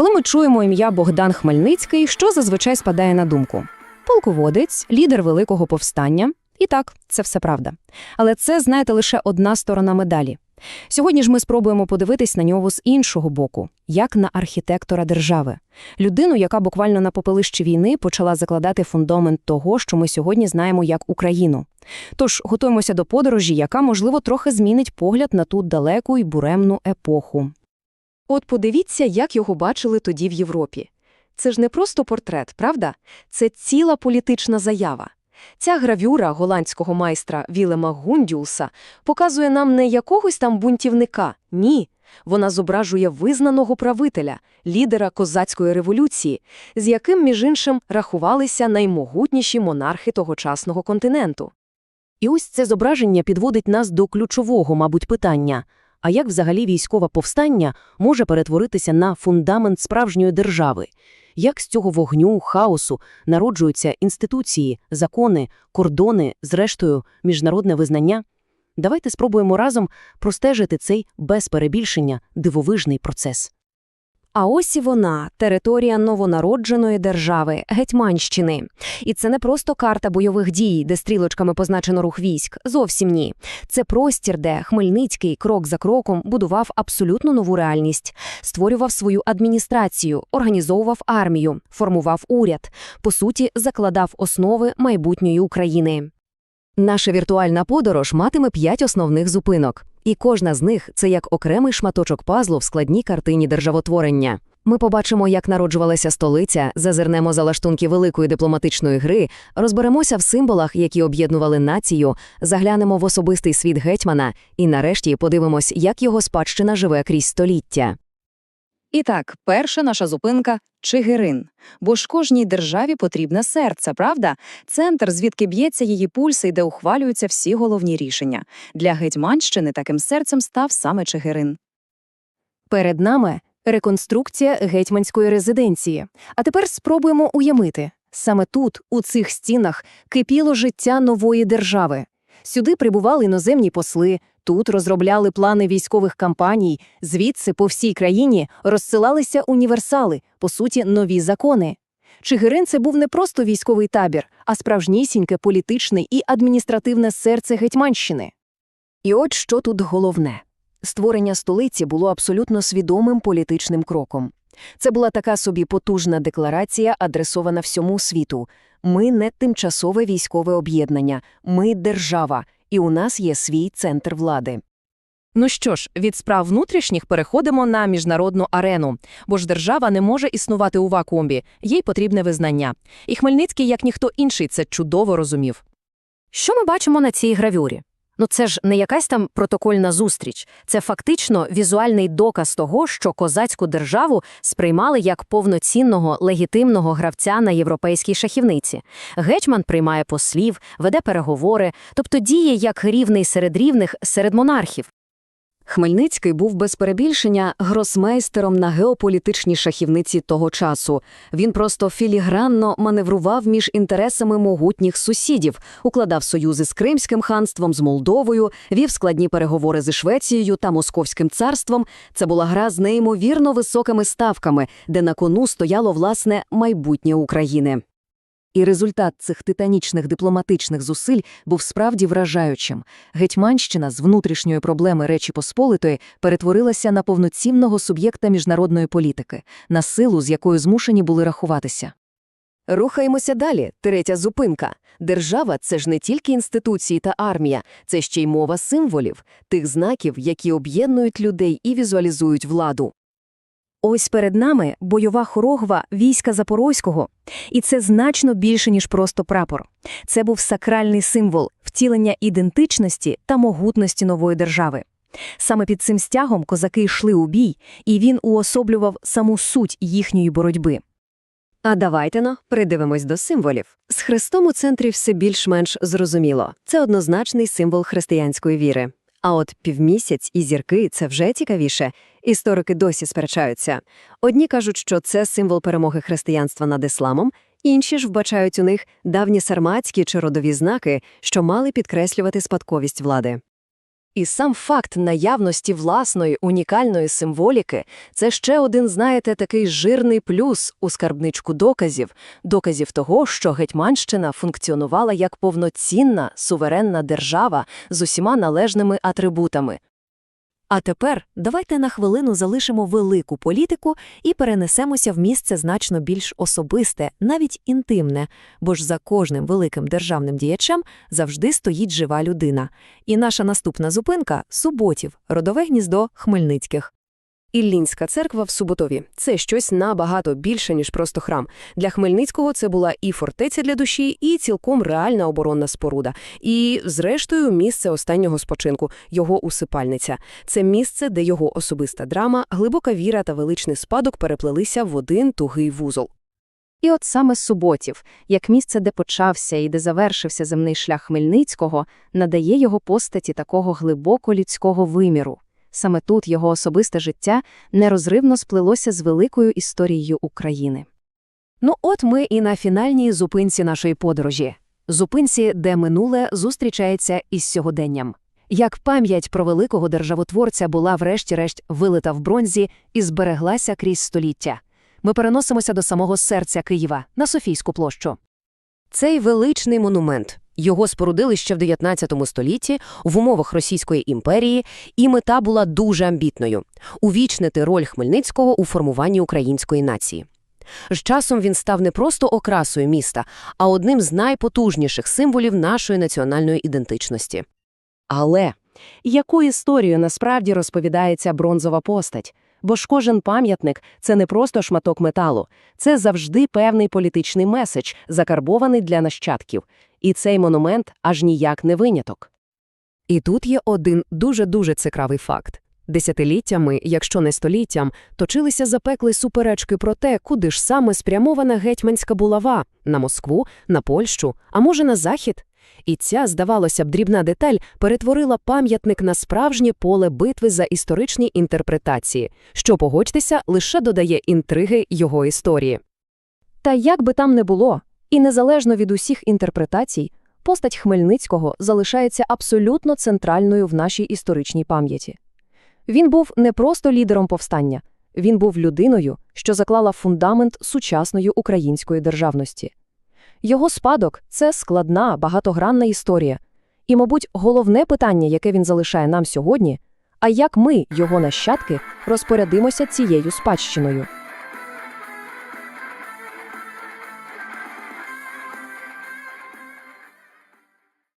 Коли ми чуємо ім'я Богдан Хмельницький, що зазвичай спадає на думку? Полководець, лідер великого повстання. І так, це все правда. Але це, знаєте, лише одна сторона медалі. Сьогодні ж ми спробуємо подивитись на нього з іншого боку, як на архітектора держави. Людину, яка буквально на попелищі війни почала закладати фундамент того, що ми сьогодні знаємо як Україну. Тож готуємося до подорожі, яка, можливо, трохи змінить погляд на ту далеку і буремну епоху. От подивіться, як його бачили тоді в Європі. Це ж не просто портрет, правда? Це ціла політична заява. Ця гравюра голландського майстра Вілема Гундюлса показує нам не якогось там бунтівника, ні. Вона зображує визнаного правителя, лідера козацької революції, з яким, між іншим, рахувалися наймогутніші монархи тогочасного континенту. І ось це зображення підводить нас до ключового, мабуть, питання – а як взагалі військове повстання може перетворитися на фундамент справжньої держави? Як з цього вогню, хаосу народжуються інституції, закони, кордони, зрештою, міжнародне визнання? Давайте спробуємо разом простежити цей без перебільшення дивовижний процес. А ось і вона, територія новонародженої держави, Гетьманщини. І це не просто карта бойових дій, де стрілочками позначено рух військ. Зовсім ні. Це простір, де Хмельницький крок за кроком будував абсолютно нову реальність, створював свою адміністрацію, організовував армію, формував уряд, по суті, закладав основи майбутньої України. Наша віртуальна подорож матиме п'ять основних зупинок. І кожна з них це як окремий шматочок пазлу в складній картині державотворення. Ми побачимо, як народжувалася столиця, зазирнемо за лаштунки великої дипломатичної гри, розберемося в символах, які об'єднували націю, заглянемо в особистий світ гетьмана і нарешті подивимось, як його спадщина живе крізь століття. І так, перша наша зупинка Чигирин. Бо ж кожній державі потрібне серце, правда? Центр, звідки б'ється її пульс і де ухвалюються всі головні рішення. Для Гетьманщини таким серцем став саме Чигирин. Перед нами реконструкція гетьманської резиденції. А тепер спробуємо уявити. Саме тут, у цих стінах, кипіло життя нової держави. Сюди прибували іноземні посли, тут розробляли плани військових кампаній, звідси по всій країні розсилалися універсали, по суті, нові закони. Чигирин – це був не просто військовий табір, а справжнісіньке політичне і адміністративне серце Гетьманщини. І от що тут головне. Створення столиці було абсолютно свідомим політичним кроком. Це була така собі потужна декларація, адресована всьому світу. Ми не тимчасове військове об'єднання, ми держава, і у нас є свій центр влади. Ну що ж, від справ внутрішніх переходимо на міжнародну арену, бо ж держава не може існувати у вакуумі, їй потрібне визнання. І Хмельницький, як ніхто інший, це чудово розумів. Що ми бачимо на цій гравюрі? Ну це ж не якась там протокольна зустріч, це фактично візуальний доказ того, що козацьку державу сприймали як повноцінного легітимного гравця на європейській шахівниці. Гетьман приймає послів, веде переговори, тобто діє як рівний серед рівних серед монархів. Хмельницький був без перебільшення гросмейстером на геополітичній шахівниці того часу. Він просто філігранно маневрував між інтересами могутніх сусідів, укладав союзи з Кримським ханством, з Молдовою, вів складні переговори зі Швецією та Московським царством. Це була гра з неймовірно високими ставками, де на кону стояло власне майбутнє України. І результат цих титанічних дипломатичних зусиль був справді вражаючим. Гетьманщина з внутрішньої проблеми Речі Посполитої перетворилася на повноцінного суб'єкта міжнародної політики, на силу, з якою змушені були рахуватися. Рухаємося далі. Третя зупинка. Держава – це ж не тільки інституції та армія, це ще й мова символів, тих знаків, які об'єднують людей і візуалізують владу. Ось перед нами бойова хорогва війська Запорозького, і це значно більше, ніж просто прапор. Це був сакральний символ втілення ідентичності та могутності нової держави. Саме під цим стягом козаки йшли у бій, і він уособлював саму суть їхньої боротьби. А давайте-но придивимось до символів. З хрестом у центрі все більш-менш зрозуміло. Це однозначний символ християнської віри. А от півмісяць і зірки це вже цікавіше. Історики досі сперечаються. Одні кажуть, що це символ перемоги християнства над ісламом, інші ж вбачають у них давні сарматські чи родові знаки, що мали підкреслювати спадковість влади. І сам факт наявності власної унікальної символіки – це ще один, знаєте, такий жирний плюс у скарбничку доказів, доказів того, що Гетьманщина функціонувала як повноцінна, суверенна держава з усіма належними атрибутами. А тепер давайте на хвилину залишимо велику політику і перенесемося в місце значно більш особисте, навіть інтимне, бо ж за кожним великим державним діячем завжди стоїть жива людина. І наша наступна зупинка – Суботів, родове гніздо Хмельницьких. Іллінська церква в Суботові – це щось набагато більше, ніж просто храм. Для Хмельницького це була і фортеця для душі, і цілком реальна оборонна споруда. І, зрештою, місце останнього спочинку – його усипальниця. Це місце, де його особиста драма, глибока віра та величний спадок переплелися в один тугий вузол. І от саме Суботів, як місце, де почався і де завершився земний шлях Хмельницького, надає його постаті такого глибоко людського виміру. Саме тут його особисте життя нерозривно сплелося з великою історією України. Ну от ми і на фінальній зупинці нашої подорожі. Зупинці, де минуле зустрічається із сьогоденням. Як пам'ять про великого державотворця була врешті-решт вилита в бронзі і збереглася крізь століття. Ми переносимося до самого серця Києва, на Софійську площу. Цей величний монумент. Його спорудили ще в 19 столітті в умовах Російської імперії, і мета була дуже амбітною – увічнити роль Хмельницького у формуванні української нації. З часом він став не просто окрасою міста, а одним з найпотужніших символів нашої національної ідентичності. Але яку історію насправді розповідає ця бронзова постать? Бо ж кожен пам'ятник – це не просто шматок металу, це завжди певний політичний меседж, закарбований для нащадків. І цей монумент аж ніяк не виняток. І тут є один дуже-дуже цікавий факт. Десятиліттями, якщо не століттям, точилися запекли суперечки про те, куди ж саме спрямована гетьманська булава – на Москву, на Польщу, а може на Захід? І ця, здавалося б, дрібна деталь перетворила пам'ятник на справжнє поле битви за історичні інтерпретації, що, погодьтеся, лише додає інтриги його історії. Та як би там не було, і незалежно від усіх інтерпретацій, постать Хмельницького залишається абсолютно центральною в нашій історичній пам'яті. Він був не просто лідером повстання, він був людиною, що заклала фундамент сучасної української державності. Його спадок – це складна, багатогранна історія. І, мабуть, головне питання, яке він залишає нам сьогодні – а як ми, його нащадки, розпорядимося цією спадщиною?